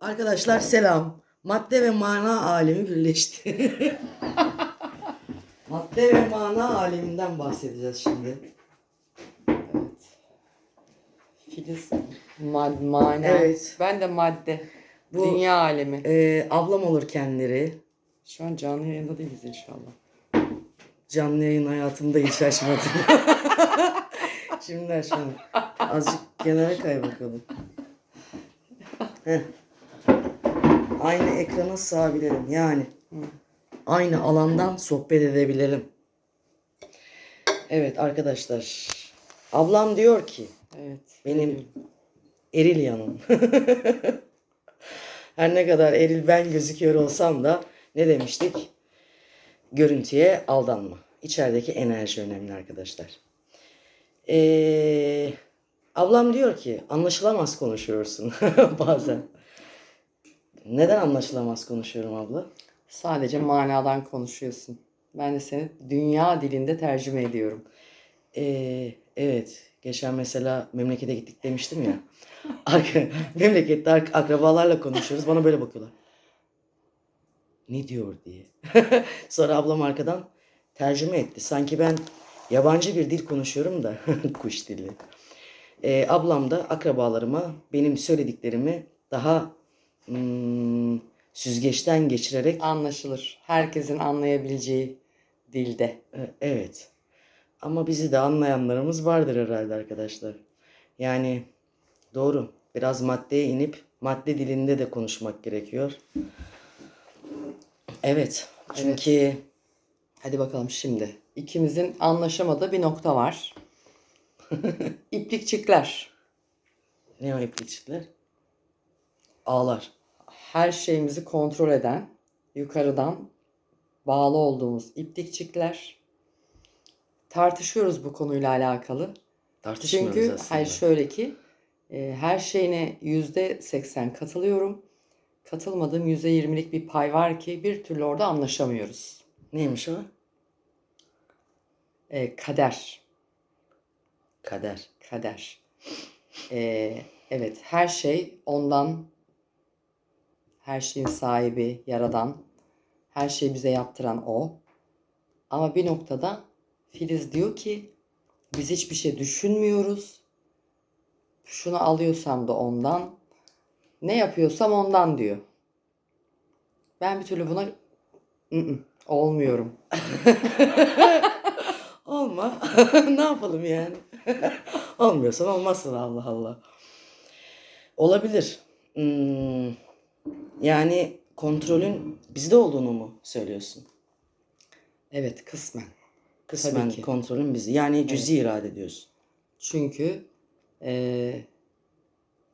Arkadaşlar selam. Madde ve mana alemi birleşti. Madde ve mana aleminden bahsedeceğiz şimdi. Filiz mad mana. Evet. Ben de madde. Bu- Dünya alemi. Ee, ablam olur kendileri. Şu an canlı yayında değiliz inşallah. Canlı yayın hayatımda hiç açmadım. Şimdi açmadım. Azıcık kenara kay bakalım. Heh. Aynı ekrana sığabilelim yani. Aynı alandan sohbet edebilelim. Evet arkadaşlar. Ablam diyor ki Evet. benim eril yanım. Her ne kadar eril ben gözüküyor olsam da ne demiştik? Görüntüye aldanma. İçerideki enerji önemli arkadaşlar. Ee, ablam diyor ki anlaşılamaz konuşuyorsun bazen. Neden anlaşılamaz konuşuyorum abla? Sadece manadan konuşuyorsun. Ben de seni dünya dilinde tercüme ediyorum. Ee, evet. Geçen mesela memlekete gittik demiştim ya. Memlekette ak- akrabalarla konuşuyoruz. Bana böyle bakıyorlar. Ne diyor diye. Sonra ablam arkadan tercüme etti. Sanki ben yabancı bir dil konuşuyorum da. Kuş dili. Ee, ablam da akrabalarıma benim söylediklerimi daha hmm, süzgeçten geçirerek Anlaşılır. Herkesin anlayabileceği dilde. E, Evet. Ama bizi de anlayanlarımız vardır herhalde arkadaşlar. Yani doğru. Biraz maddeye inip madde dilinde de konuşmak gerekiyor. Evet. Çünkü Hadi bakalım şimdi. İkimizin anlaşamadığı bir nokta var. İplikçikler. ne o iplikçikler? Ağlar. Her şeyimizi kontrol eden, yukarıdan bağlı olduğumuz iplikçikler. Tartışıyoruz bu konuyla alakalı. Tartışmıyoruz Çünkü aslında. hayır şöyle ki e, her şeyine yüzde seksen katılıyorum. Katılmadığım yüzde yirmilik bir pay var ki bir türlü orada anlaşamıyoruz. Neymiş o? E, kader. Kader. Kader. E, evet her şey ondan her şeyin sahibi, yaradan, her şeyi bize yaptıran o. Ama bir noktada Filiz diyor ki biz hiçbir şey düşünmüyoruz. Şunu alıyorsam da ondan, ne yapıyorsam ondan diyor. Ben bir türlü buna "Mm-mm, olmuyorum. Olma. ne yapalım yani? Olmuyorsan olmazsın Allah Allah. Olabilir. Hmm, yani kontrolün bizde olduğunu mu söylüyorsun? Evet kısmen. Kısmen Tabii ki. kontrolün bizi. Yani cüzi irade diyorsun. Çünkü eee,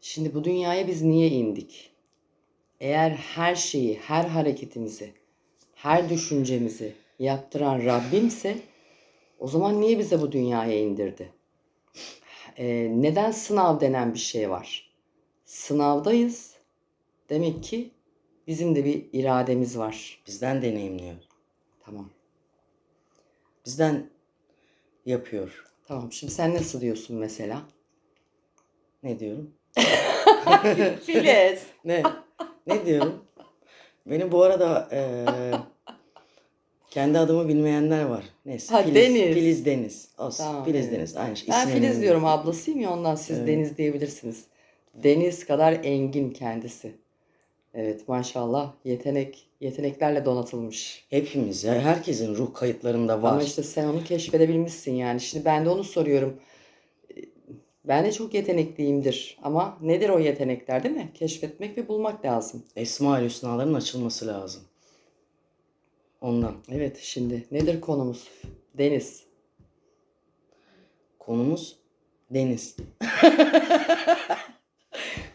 şimdi bu dünyaya biz niye indik? Eğer her şeyi, her hareketimizi, her düşüncemizi yaptıran Rabbimse o zaman niye bize bu dünyaya indirdi? Eee, neden sınav denen bir şey var? Sınavdayız. Demek ki bizim de bir irademiz var. Bizden deneyimliyor. Tamam. Bizden yapıyor. Tamam. Şimdi sen nasıl diyorsun mesela? Ne diyorum? Filiz. Ne? ne diyorum? Beni bu arada eee, kendi adımı bilmeyenler var. Neyse. Ha, Filiz, Deniz. Filiz Deniz. Olsun. Tamam, Filiz evet. Deniz. Aynı şey. Ben Filiz diyorum ablasıyım ya ondan siz Evet. Deniz diyebilirsiniz. Deniz kadar engin kendisi. Evet maşallah yetenek yeteneklerle donatılmış. Hepimiz ya. Herkesin ruh kayıtlarında var. Ama işte sen onu keşfedebilmişsin yani. Şimdi ben de onu soruyorum. Ee, Ben de çok yetenekliyimdir ama nedir o yetenekler değil mi? Keşfetmek ve bulmak lazım. Esma-ül Hüsnaların açılması lazım. Ondan. Evet şimdi nedir konumuz? Deniz. Konumuz deniz.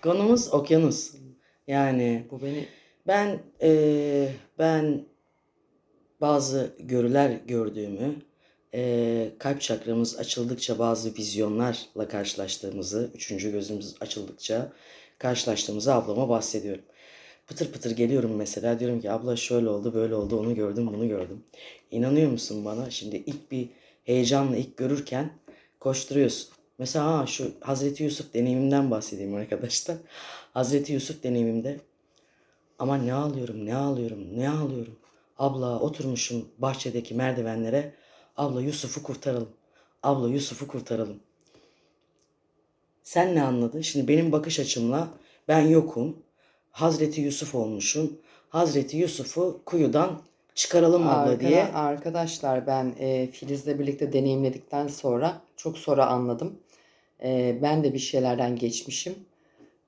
Konumuz okyanus. Yani Bu beni ben eee, ben bazı görüler gördüğümü, eee, kalp çakramız açıldıkça bazı vizyonlarla karşılaştığımızı, üçüncü gözümüz açıldıkça karşılaştığımızı ablama bahsediyorum. Pıtır pıtır geliyorum mesela diyorum ki abla şöyle oldu böyle oldu onu gördüm bunu gördüm. İnanıyor musun bana? Şimdi ilk bir heyecanla ilk görürken koşturuyorsun. Mesela ha, şu Hazreti Yusuf deneyimimden bahsedeyim arkadaşlar. Hazreti Yusuf deneyimimde Ama ne ağlıyorum, ne ağlıyorum, ne ağlıyorum. Abla oturmuşum bahçedeki merdivenlere. Abla Yusuf'u kurtaralım. Abla Yusuf'u kurtaralım. Sen ne anladın? Şimdi benim bakış açımla ben yokum. Hazreti Yusuf olmuşum. Hazreti Yusuf'u kuyudan çıkaralım abla Arkada- diye. Arkadaşlar ben e, Filiz'le birlikte deneyimledikten sonra çok sonra anladım. E, ben de bir şeylerden geçmişim.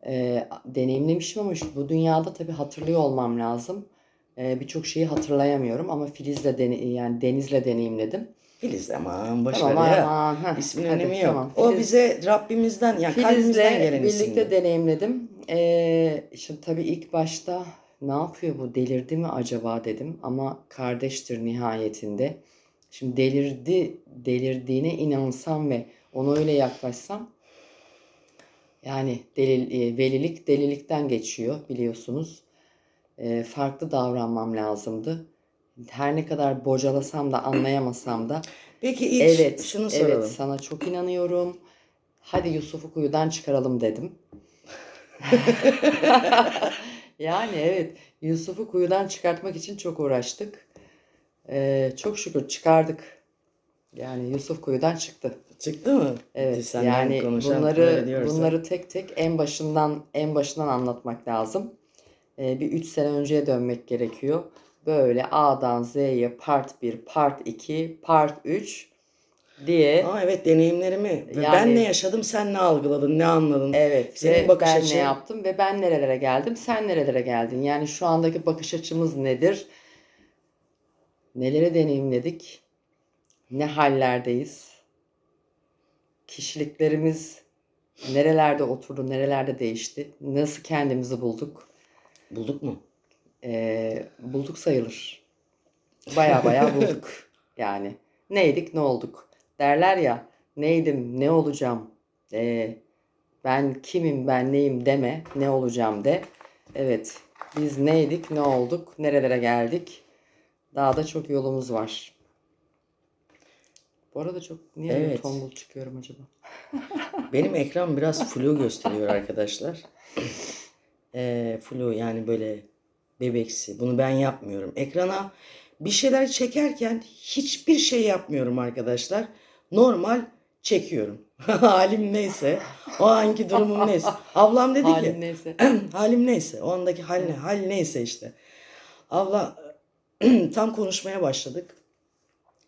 E, deneyimlemişim ama şu, bu dünyada tabii hatırlıyor olmam lazım. E, Birçok şeyi hatırlayamıyorum ama Filiz'le dene- yani Deniz'le deneyimledim. Filiz aman boş Tamam ver ya. aman, heh, İsmin hadi, önemi yok. tamam. O Filiz- bize Rabbimizden yani Filiz'le kalbimizden gelen birlikte isimdi. deneyimledim. Ee, şimdi tabii ilk başta ne yapıyor bu delirdi mi acaba dedim ama kardeştir nihayetinde. Şimdi delirdi delirdiğine inansam ve ona öyle yaklaşsam yani delil, e, velilik delilikten geçiyor biliyorsunuz. Ee, farklı davranmam lazımdı. Her ne kadar bocalasam da anlayamasam da Peki ilk Evet, şunu soralım. evet sana çok inanıyorum. Hadi Yusuf'u kuyudan çıkaralım dedim. yani evet, Yusuf'u kuyudan çıkartmak için çok uğraştık. Ee, çok şükür çıkardık. Yani Yusuf kuyudan çıktı. Çıktı mı? Evet, Senden yani bunları bunları tek tek en başından en başından anlatmak lazım. Ee, bir 3 sene önceye dönmek gerekiyor. Böyle A'dan Z'ye part 1, part 2, part 3 diye Aa, evet deneyimlerimi. Yani- ben ne yaşadım sen ne algıladın ne anladın? Evet Senin bakış ben açın- ne yaptım ve ben nerelere geldim, sen nerelere geldin? Yani şu andaki bakış açımız nedir? Neleri deneyimledik? Ne hallerdeyiz? Kişiliklerimiz nerelerde oturdu, nerelerde değişti? Nasıl kendimizi bulduk? Bulduk mu? Ee, bulduk sayılır. Baya baya bulduk. Yani neydik, ne olduk? Derler ya, neydim, ne olacağım? Ee, ben kimim, ben neyim deme, ne olacağım de. Evet, biz neydik, ne olduk, nerelere geldik? Daha da çok yolumuz var. Bu arada çok niye Evet. tombul çıkıyorum acaba? Benim ekran biraz flu gösteriyor arkadaşlar. Ee, flu yani böyle bebeksi. Bunu ben yapmıyorum. Ekrana bir şeyler çekerken hiçbir şey yapmıyorum arkadaşlar. Normal çekiyorum. Halim neyse, o anki durumum neyse. Ablam dedi Halim ki, neyse. halim neyse, o andaki hal, ne, hal neyse işte. Abla tam konuşmaya başladık.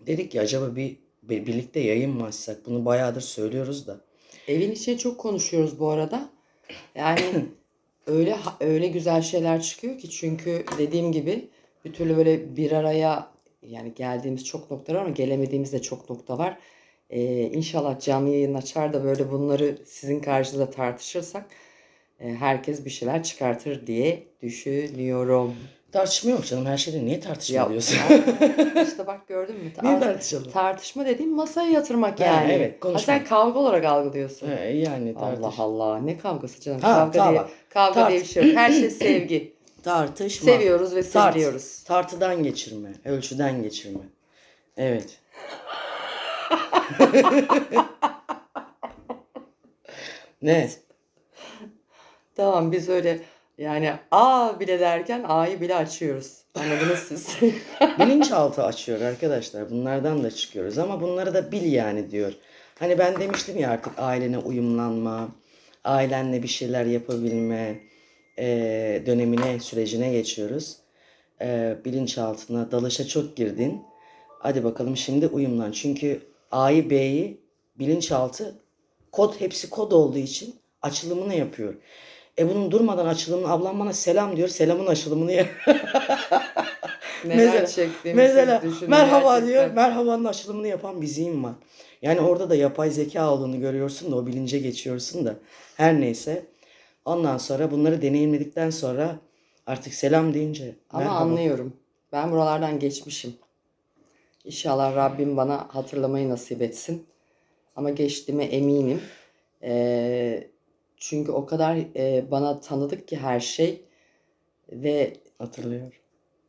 Dedik ki acaba bir birlikte yayın mı açsak? Bunu bayağıdır söylüyoruz da. Evin içine çok konuşuyoruz bu arada. Yani öyle öyle güzel şeyler çıkıyor ki çünkü dediğim gibi bir türlü böyle bir araya yani geldiğimiz çok nokta var ama gelemediğimiz de çok nokta var. Ee, inşallah canlı yayın açar da böyle bunları sizin karşınızda tartışırsak e, herkes bir şeyler çıkartır diye düşünüyorum. Tartışma yok canım. Her şeyde niye tartışma Ya, diyorsun? işte bak gördün mü? niye Tar- tartışalım? tartışma dediğim masaya yatırmak Ha, yani. evet, Ha, konuşmak. sen kavga olarak algılıyorsun. He, yani tartış. Allah Allah ne kavgası canım? Ha, kavga tamam. diye, kavga Tart- diye bir şey yok. Her şey sevgi. Tartışma. Seviyoruz ve Tart. seviyoruz. Tartıdan geçirme. Ölçüden geçirme. Evet. ne? Tamam biz öyle yani A bile derken A'yı bile açıyoruz. Anladınız siz. Bilinçaltı açıyor arkadaşlar. Bunlardan da çıkıyoruz ama bunları da bil yani diyor. Hani ben demiştim ya artık ailene uyumlanma, ailenle bir şeyler yapabilme eee, dönemine, sürecine geçiyoruz. Eee bilinçaltına, dalışa çok girdin. Hadi bakalım şimdi uyumlan. Çünkü A'yı B'yi bilinçaltı kod hepsi kod olduğu için açılımını yapıyor. E bunun durmadan açılımını ablam bana selam diyor. Selamın açılımını. Neler Mesela- çektiğimizi Mesela merhaba gerçekten. diyor. Merhabanın açılımını yapan bir zihin var. Yani orada da yapay zeka olduğunu görüyorsun da o bilince geçiyorsun da. Her neyse. Ondan sonra bunları deneyimledikten sonra artık selam deyince Ama merhaba. anlıyorum. Ben buralardan geçmişim. İnşallah Rabbim bana hatırlamayı nasip etsin. Ama geçtiğime eminim. Ee, çünkü o kadar e, bana tanıdık ki her şey. Ve Hatırlıyor.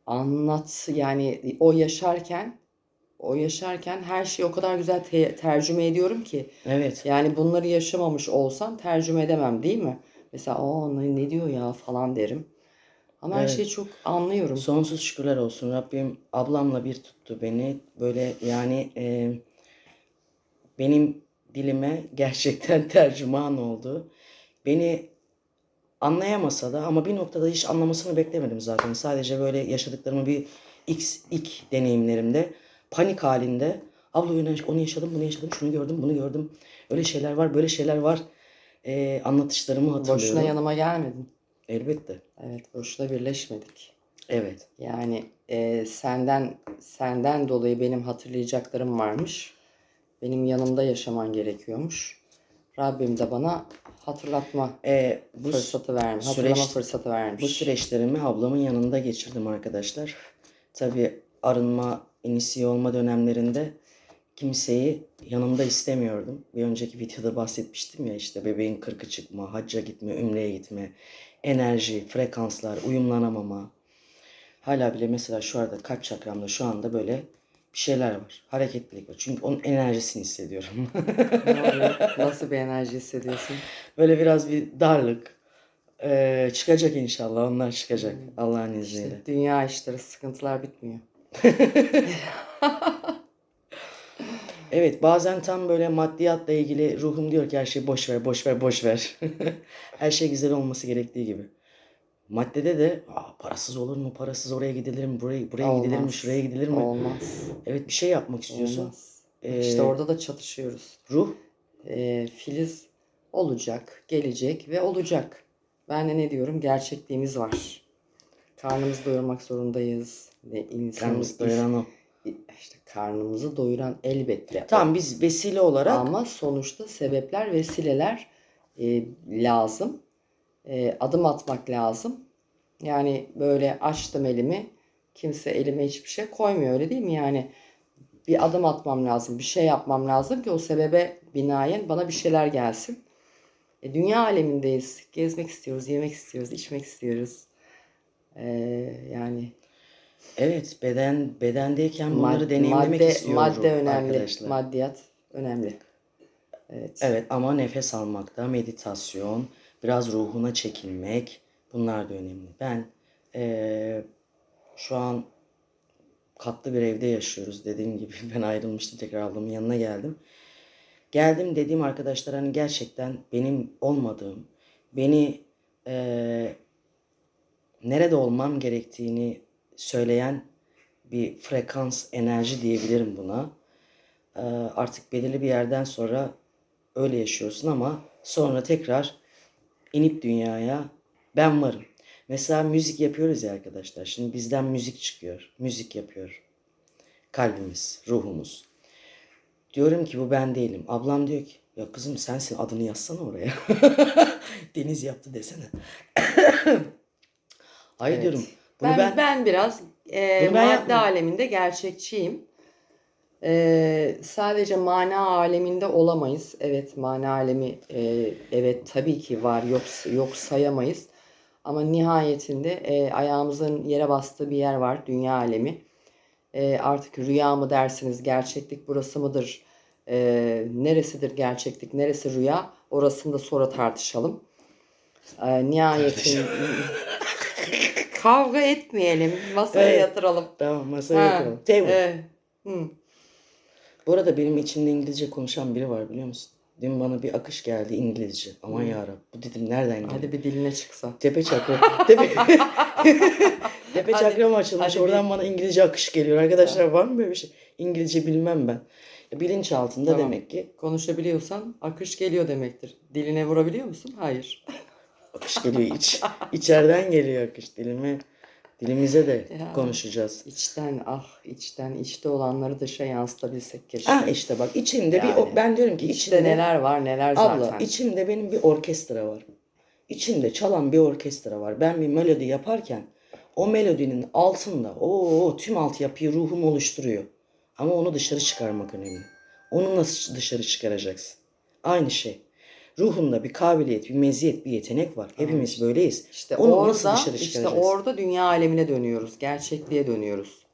anlat yani o yaşarken o yaşarken her şeyi o kadar güzel te- tercüme ediyorum ki Evet. yani bunları yaşamamış olsam tercüme edemem değil mi? Mesela o ne, ne diyor ya falan derim. Ama her Evet. şeyi çok anlıyorum. Sonsuz şükürler olsun. Rabbim ablamla bir tuttu beni. Böyle yani e, benim dilime gerçekten tercüman oldu. Beni anlayamasa da ama bir noktada hiç anlamasını beklemedim zaten. Sadece böyle yaşadıklarımı bir x ilk deneyimlerimde panik halinde abla onu onu yaşadım, bunu yaşadım, şunu gördüm, bunu gördüm. Öyle şeyler var, böyle şeyler var. E, anlatışlarımı hatırlıyorum. Boşuna yanıma gelmedin. Elbette. Evet, boşuna birleşmedik. Evet. Yani e, senden senden dolayı benim hatırlayacaklarım varmış. Benim yanımda yaşaman gerekiyormuş. Rabbim de bana hatırlatma E, bu fırsatı vermiş. Hatırlama süreç- fırsatı vermiş. Bu süreçlerimi ablamın yanında geçirdim arkadaşlar. Tabii arınma, inisiye olma dönemlerinde kimseyi yanımda istemiyordum. Bir önceki videoda bahsetmiştim ya işte bebeğin kırkı çıkma, hacca gitme, ümreye gitme, enerji, frekanslar, uyumlanamama. Hala bile mesela şu arada kalp çakramda şu anda böyle bir şeyler var. Hareketlilik var. Çünkü onun enerjisini hissediyorum. Nasıl bir enerji hissediyorsun? Böyle biraz bir darlık. Ee, çıkacak inşallah. Onlar çıkacak. Allah'ın izniyle. İşte dünya işleri, sıkıntılar bitmiyor. Evet bazen tam böyle maddiyatla ilgili ruhum diyor ki her şeyi boş ver, boş ver, boş ver. her şey güzel olması gerektiği gibi. Maddede de Aa, parasız olur mu, parasız oraya gidilir mi, buraya, buraya gidilir mi, Olmaz. şuraya gidilir mi? Olmaz. Evet bir şey yapmak istiyorsun. Olmaz. Ee, İşte orada da çatışıyoruz. Ruh Ee, Filiz olacak, gelecek ve olacak. Ben de ne diyorum? Gerçekliğimiz var. Karnımızı doyurmak zorundayız. Ve insanımız kendimiz doyuran o. işte karnımızı doyuran elbette. o. Tamam biz vesile olarak Ama sonuçta sebepler, vesileler e, lazım. E, adım atmak lazım. Yani böyle açtım elimi, kimse elime hiçbir şey koymuyor öyle değil mi? Yani bir adım atmam lazım, bir şey yapmam lazım ki o sebebe binaen bana bir şeyler gelsin. E, dünya alemindeyiz. Gezmek istiyoruz, yemek istiyoruz, içmek istiyoruz. E, yani evet beden bedendeyken bunları mad- deneyimlemek madde, istiyor madde önemli, arkadaşlar. maddiyat önemli. Evet. Evet ama nefes almakta, meditasyon, biraz ruhuna çekilmek bunlar da önemli. Ben eee, şu an katlı bir evde yaşıyoruz dediğim gibi ben ayrılmıştım tekrar ablamın yanına geldim. Geldim dediğim arkadaşlar hani gerçekten benim olmadığım, beni eee, nerede olmam gerektiğini söyleyen bir frekans, enerji diyebilirim buna. Eee, artık belirli bir yerden sonra öyle yaşıyorsun ama sonra tekrar inip dünyaya ben varım. Mesela müzik yapıyoruz ya arkadaşlar. Şimdi bizden müzik çıkıyor. Müzik yapıyor. Kalbimiz, ruhumuz. Diyorum ki bu ben değilim. Ablam diyor ki ya kızım sensin adını yazsana oraya. Deniz yaptı desene. Hayır Evet. diyorum. Bunu ben, ben, ben biraz e, madde yapmıyorum. aleminde gerçekçiyim. E, sadece mana aleminde olamayız. Evet mana alemi e, evet tabii ki var yok yok sayamayız. Ama nihayetinde e, ayağımızın yere bastığı bir yer var dünya alemi. E, artık rüya mı dersiniz gerçeklik burası mıdır? E, neresidir gerçeklik neresi rüya? Orasını da sonra tartışalım. E, nihayetin kavga etmeyelim masaya Evet. yatıralım. Tamam masaya Ha, yatıralım. Table. e, hı. Bu arada benim içimde İngilizce konuşan biri var biliyor musun? Dün bana bir akış geldi İngilizce. Aman yarabbim. Bu dedim nereden geldi? Hadi bir diline çıksa. Tepe çakra. Tepe, Tepe çakram açılmış. hadi Oradan bir- bana İngilizce akış geliyor. Arkadaşlar var mı böyle bir şey? İngilizce bilmem ben. Bilinç altında Tamam. demek ki Konuşabiliyorsan akış geliyor demektir. Diline vurabiliyor musun? Hayır. akış geliyor iç. İçeriden geliyor akış dilime. Dilimize de Ya. konuşacağız. İçten ah içten içte olanları dışa yansıtabilsek keşke. Ah işte bak içimde bir Yani. ben diyorum ki İçte içimde neler var neler Abla zaten. içimde benim bir orkestra var. İçimde çalan bir orkestra var. Ben bir melodi yaparken o melodinin altında o tüm altyapıyı ruhum oluşturuyor. Ama onu dışarı çıkarmak önemli. Onu nasıl dışarı çıkaracaksın? Aynı şey. Ruhunda bir kabiliyet, bir meziyet, bir yetenek var. Hepimiz böyleyiz. İşte Onu orada nasıl dışarı işte çıkaracağız? orada dünya alemine dönüyoruz. Gerçekliğe dönüyoruz.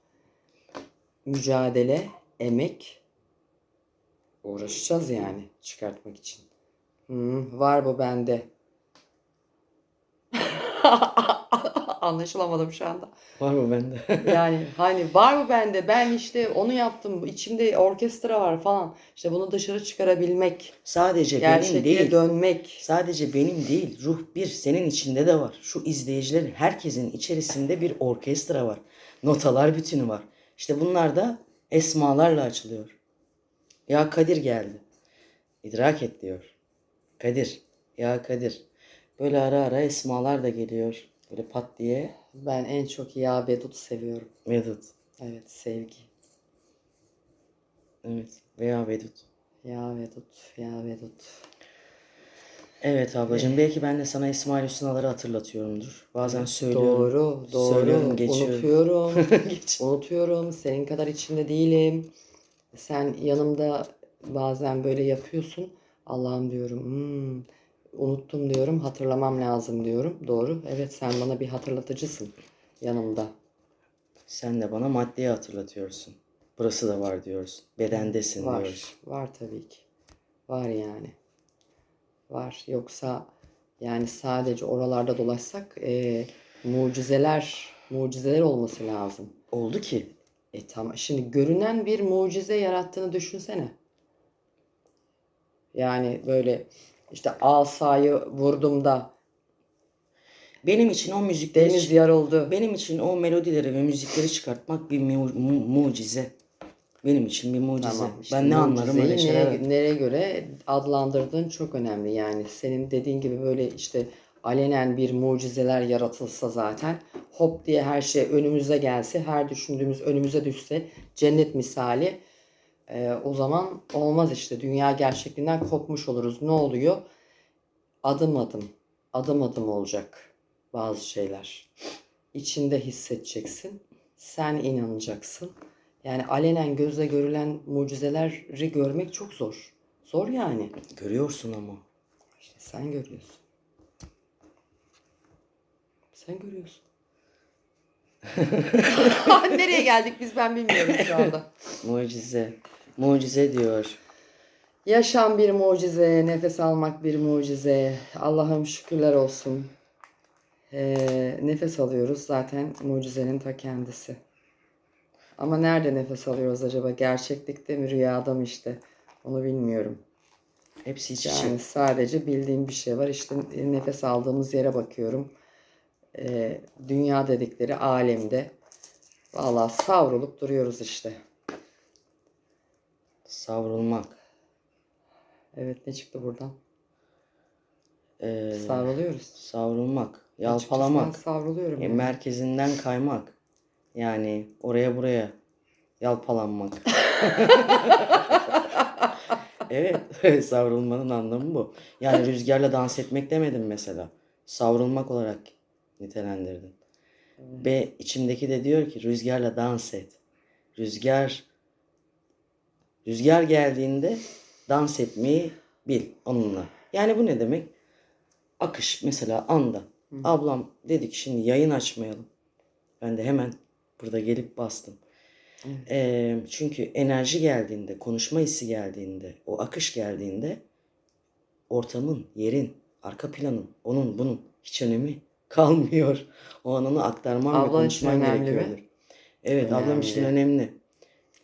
Mücadele, emek uğraşacağız yani çıkartmak için. Hı, var bu bende. anlaşılamadım şu anda. Var mı bende? Yani hani var mı bende? Ben işte onu yaptım. İçimde orkestra var falan. İşte bunu dışarı çıkarabilmek, Sadece benim değil. dönmek. Sadece benim değil. Ruh bir senin içinde de var. Şu izleyicilerin herkesin içerisinde bir orkestra var. Notalar bütünü var. İşte bunlar da esmalarla açılıyor. Ya Kadir geldi. İdrak et diyor. Kadir. Ya Kadir. Böyle ara ara esmalar da geliyor. Böyle pat diye. Ben en çok Ya Bedut seviyorum. Vedut. Evet sevgi. Evet. Veya Vedut. Ya Vedut, Ya Vedut. Evet ablacığım belki ben de sana İsmail Hüsna'ları hatırlatıyorumdur. Bazen söylüyorum. Doğru, doğru. Söylüyorum, geçiyorum. Unutuyorum. Unutuyorum. Senin kadar içinde değilim. Sen yanımda bazen böyle yapıyorsun. Allah'ım diyorum. "Hmm, unuttum diyorum. Hatırlamam lazım diyorum. Doğru. Evet sen bana bir hatırlatıcısın yanımda. Sen de bana maddeyi hatırlatıyorsun. Burası da var diyorsun. Bedendesin Var. diyorsun. Var tabii ki. Var yani. Var. Yoksa yani sadece oralarda dolaşsak e, mucizeler mucizeler olması lazım. Oldu ki E tamam. Şimdi görünen bir mucize yarattığını düşünsene. Yani böyle işte asayı vurdum da benim için o müzikleri deniz yarıldı. benim için o melodileri ve müzikleri çıkartmak bir mu- mu- mucize. Benim için bir mucize. Tamam. işte ben ne anlarım öyle şeyler. Nereye, nereye göre adlandırdığın çok önemli. Yani senin dediğin gibi böyle işte alenen bir mucizeler yaratılsa zaten hop diye her şey önümüze gelse, her düşündüğümüz önümüze düşse cennet misali e, o zaman olmaz işte. Dünya gerçekliğinden kopmuş oluruz. Ne oluyor? Adım adım, adım adım olacak bazı şeyler. İçinde hissedeceksin. Sen inanacaksın. Yani alenen gözle görülen mucizeleri görmek çok zor. Zor yani. Görüyorsun ama. İşte sen görüyorsun. Sen görüyorsun. Nereye geldik biz ben bilmiyorum şu anda. Mucize. Mucize diyor. Yaşam bir mucize, nefes almak bir mucize. Allah'ım şükürler olsun. Ee, nefes alıyoruz zaten mucizenin ta kendisi. Ama nerede nefes alıyoruz acaba? Gerçeklikte mi, rüyada mı işte? Onu bilmiyorum. Hepsi iç içe. Yani sadece bildiğim bir şey var. İşte nefes aldığımız yere bakıyorum. Ee, dünya dedikleri alemde. Vallahi savrulup duruyoruz işte. Savrulmak. Evet ne çıktı buradan? Ee, Savruluyoruz. savrulmak. Açıkçası ben Yalpalamak. savruluyorum. E, yani. merkezinden kaymak. Yani oraya buraya yalpalanmak. evet, savrulmanın anlamı bu. Yani rüzgarla dans etmek demedim mesela. Savrulmak olarak nitelendirdin. Ve içimdeki de diyor ki rüzgarla dans et. Rüzgar rüzgar geldiğinde dans etmeyi bil onunla. Yani bu ne demek? Akış mesela anda. Ablam dedi ki şimdi yayın açmayalım. Ben de hemen burada gelip bastım. Ee, çünkü enerji geldiğinde, konuşma hissi geldiğinde, o akış geldiğinde ortamın, yerin, arka planın, onun bunun hiç önemi kalmıyor. O an onu aktarman ve Ablan için konuşman önemli mi? gerekiyordur. Evet, ablam için Önemli. önemli.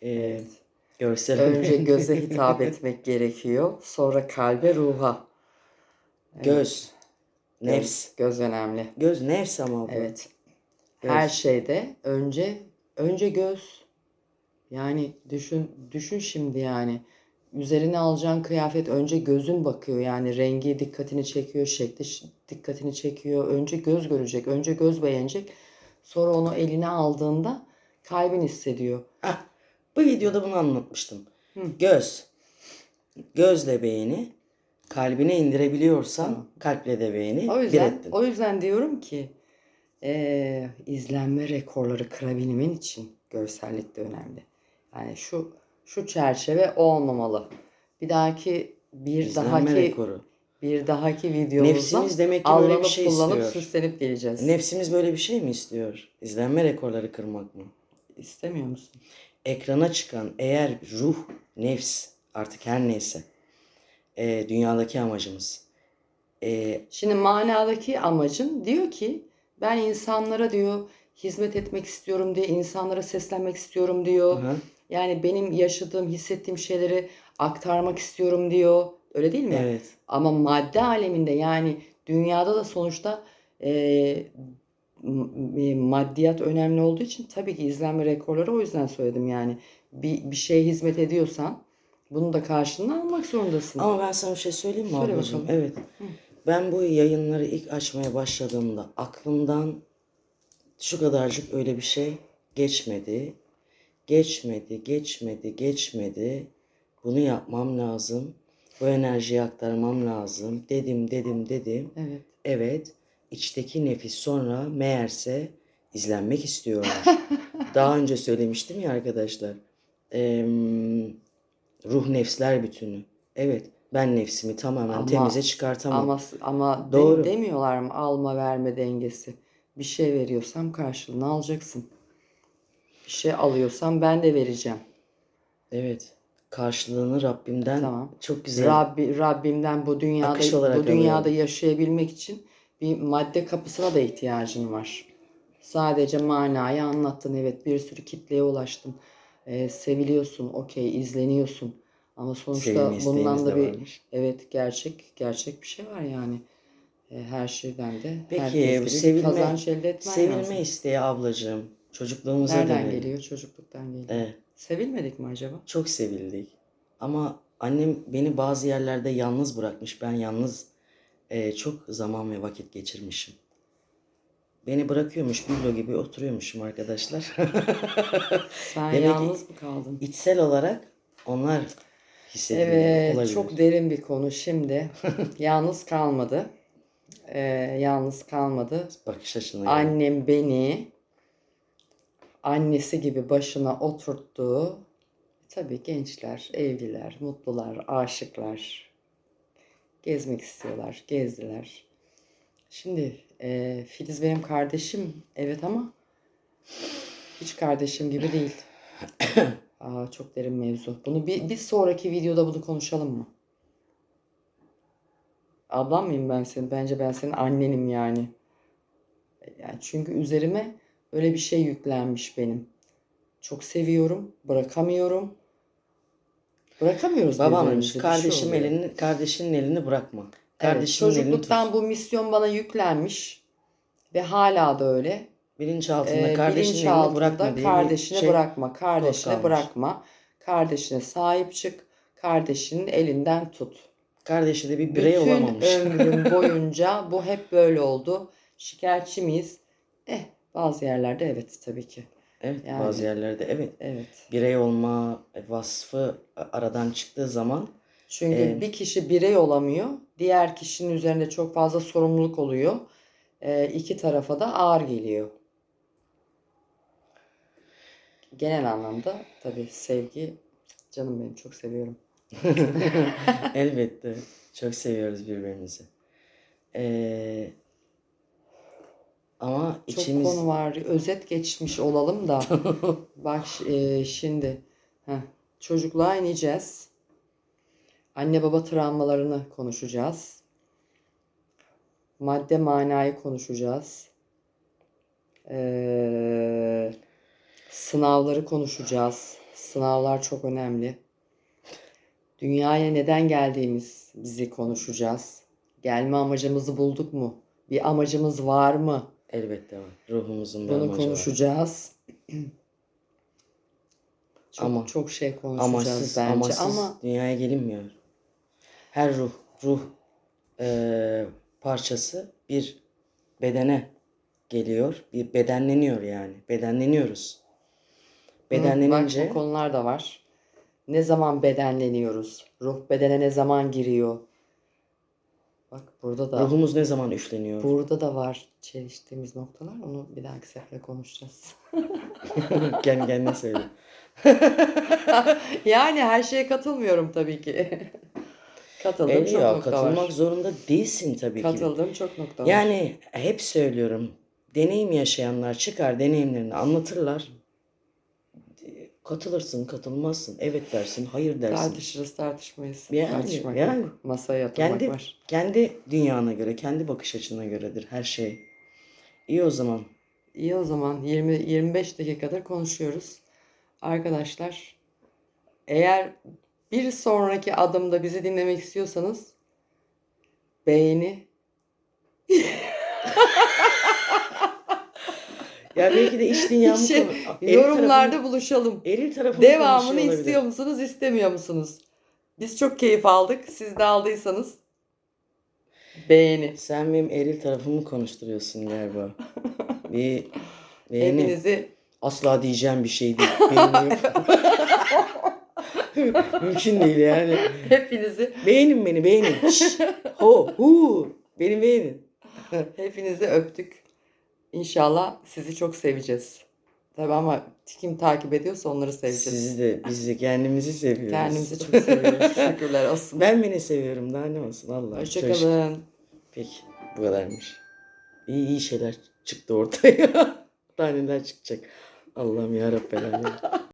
Ee, görsel Önce önemli. göze hitap etmek gerekiyor. Sonra kalbe, ruha. göz, nefs. Göz, göz önemli. Göz nefs ama abla. Evet. Göz. Her şeyde önce önce göz. Yani düşün düşün şimdi yani. Üzerine alacağın kıyafet önce gözün bakıyor. Yani rengi dikkatini çekiyor, şekli dikkatini çekiyor. Önce göz görecek, önce göz beğenecek. Sonra onu eline aldığında kalbin hissediyor. Ah, bu videoda bunu anlatmıştım. Göz. Gözle beğeni. Kalbine indirebiliyorsan kalple de beğeni. O bir yüzden ettin. o yüzden diyorum ki eee, izlenme rekorları kırabilmen için görsellik de önemli. Yani şu şu çerçeve olmamalı. Bir dahaki bir İzlenme dahaki rekoru. bir dahaki videomuzda Nefsimiz demek ki böyle bir şey kullanıp istiyor. süslenip geleceğiz. Nefsimiz böyle bir şey mi istiyor? İzlenme rekorları kırmak mı? İstemiyor musun? Ekrana çıkan eğer ruh, nefs artık her neyse e, dünyadaki amacımız. E, Şimdi manadaki amacın diyor ki Ben insanlara diyor hizmet etmek istiyorum diye insanlara seslenmek istiyorum diyor. Aha. Yani benim yaşadığım, hissettiğim şeyleri aktarmak istiyorum diyor. Öyle değil mi? Evet. Ama madde aleminde yani dünyada da sonuçta e, maddiyat önemli olduğu için tabii ki izlenme rekorları o yüzden söyledim yani. Bir, bir şeye hizmet ediyorsan bunun da karşılığını almak zorundasın. Ama ben sana bir şey söyleyeyim mi Söyle ablacığım? bakalım. Evet. Ben bu yayınları ilk açmaya başladığımda aklımdan şu kadarcık öyle bir şey geçmedi. Geçmedi, geçmedi, geçmedi. Bunu yapmam lazım. Bu enerjiyi aktarmam lazım. Dedim, dedim, dedim. Evet. Evet, içteki nefis sonra meğerse izlenmek istiyormuş. Daha önce söylemiştim ya arkadaşlar. Em, ruh nefsler bütünü. Evet, ben nefsimi tamamen Ama- temize çıkartamam. Ama ama de- Doğru. demiyorlar mı alma verme dengesi. Bir şey veriyorsam karşılığını alacaksın. Bir şey alıyorsam ben de vereceğim. Evet, karşılığını Rabbimden Tamam. çok güzel. Rabbi, Rabbimden bu dünyada bu dünyada alıyorum. yaşayabilmek için bir madde kapısına da ihtiyacın var. Sadece manayı anlattın. Evet bir sürü kitleye ulaştın. Ee, seviliyorsun. Okey izleniyorsun. Ama sonuçta isteğimiz bundan da bir varmış. evet gerçek gerçek bir şey var yani. Ee, her şeyden de Peki, bu sevilme- kazanç elde etmen Sevilme lazım. isteği ablacığım. Çocukluğumuza Nereden dönelim. geliyor? Çocukluktan geliyor. Evet, Sevilmedik mi acaba? çok sevildik. Ama annem beni bazı yerlerde yalnız bırakmış. Ben yalnız e, çok zaman ve vakit geçirmişim. Beni bırakıyormuş, biblo gibi oturuyormuşum arkadaşlar. Sen Demek yalnız mı kaldın? İçsel olarak onlar hissediyor Evet, olabilir. çok derin bir konu şimdi. yalnız kalmadı. Ee, yalnız kalmadı. bakış açına göre. Annem beni annesi gibi başına oturttu. Tabii gençler, evliler, mutlular, aşıklar. Gezmek istiyorlar, gezdiler. Şimdi e, Filiz benim kardeşim, evet ama hiç kardeşim gibi değil. Aa, çok derin mevzu. Bunu bir, bir sonraki videoda bunu konuşalım mı? Ablam mıyım ben senin? Bence ben senin annenim yani. Yani çünkü üzerime öyle bir şey yüklenmiş benim. Çok seviyorum, bırakamıyorum. Bırakamıyoruz Babam birbirimizi, şey kardeşim oluyor. elini kardeşinin elini bırakma. Evet, Kardeşinin elini tut. çocukluktan bu misyon bana yüklenmiş ve hala da öyle. Bilinçaltında Ee, kardeşinin elini bırakma diye bir kardeşine şey. bırakma, kardeşine kalmış. bırakma, kardeşine sahip çık, kardeşinin elinden tut. Kardeşi de bir birey Bütün olamamış. ömrüm boyunca bu hep böyle oldu. Şikayetçi miyiz? Eh, bazı yerlerde evet tabii ki. Evet Yani. bazı yerlerde evet. Evet. Birey olma vasfı aradan çıktığı zaman Çünkü Ee, bir kişi birey olamıyor, diğer kişinin üzerinde çok fazla sorumluluk oluyor. Ee, iki tarafa da ağır geliyor. Genel anlamda tabii sevgi, canım benim çok seviyorum. elbette çok seviyoruz birbirimizi. Ee, ama Çok içimiz konu var. Özet geçmiş olalım da. Bak e, şimdi heh, çocukluğa ineceğiz. Anne baba travmalarını konuşacağız. Madde manayı konuşacağız. Ee, sınavları konuşacağız. Sınavlar çok önemli. Dünyaya neden geldiğimiz bizi konuşacağız. Gelme amacımızı bulduk mu? Bir amacımız var mı? Elbette var. Ruhumuzun Bunu var. konuşacağız. çok Ama- çok şey konuşacağız Amaçsız, bence amaçsız ama dünyaya gelinmiyor. Her ruh, ruh eee, parçası bir bedene geliyor. Bir bedenleniyor yani. Bedenleniyoruz. Hı, bak Bedenlenince bu konular da var. Ne zaman bedenleniyoruz? Ruh bedene ne zaman giriyor? Bak burada da ruhumuz ne zaman üfleniyor? burada da var çeliştiğimiz noktalar. Onu bir dahaki sefere konuşacağız. Kendi kendine söyle. yani her şeye katılmıyorum tabii ki. Katıldığım Evet çok ya nokta katılmak var. zorunda değilsin tabii ki. Katıldığım çok nokta var. Yani hep söylüyorum. Deneyim yaşayanlar çıkar deneyimlerini anlatırlar. Katılırsın, katılmazsın. Evet dersin, hayır dersin. Tartışırız tartışmayız. Yani, Tartışmak yani. yok. Masaya yatırmak Kendi var. kendi dünyana göre, kendi bakış açına göredir her şey. İyi o zaman. İyi o zaman 20-25 dakikadır konuşuyoruz. Arkadaşlar eğer bir sonraki adımda bizi dinlemek istiyorsanız beğeni Ya belki de iş dünyamı Şey, eril yorumlarda tarafını- buluşalım. eril tarafını Devamını istiyor musunuz, istemiyor musunuz? Biz çok keyif aldık. Siz de aldıysanız beğeni. Sen benim eril tarafımı konuşturuyorsun galiba. Bir beğeni. Hepinizi Asla diyeceğim bir şey değil. Mümkün değil yani. hepinizi Beğenin beni beğenin. Şş, ho hu. Beni beğenin. hepinizi öptük. İnşallah sizi çok seveceğiz. Tabii ama kim takip ediyorsa onları seveceğiz. Sizi de biz de kendimizi seviyoruz. Kendimizi çok seviyoruz. Şükürler olsun. Ben beni seviyorum daha ne olsun Allah. Çok. Hoşçakalın. Peki bu kadarmış. İyi iyi şeyler çıktı ortaya. Daha neler çıkacak. Allah'ım ya Rabbi.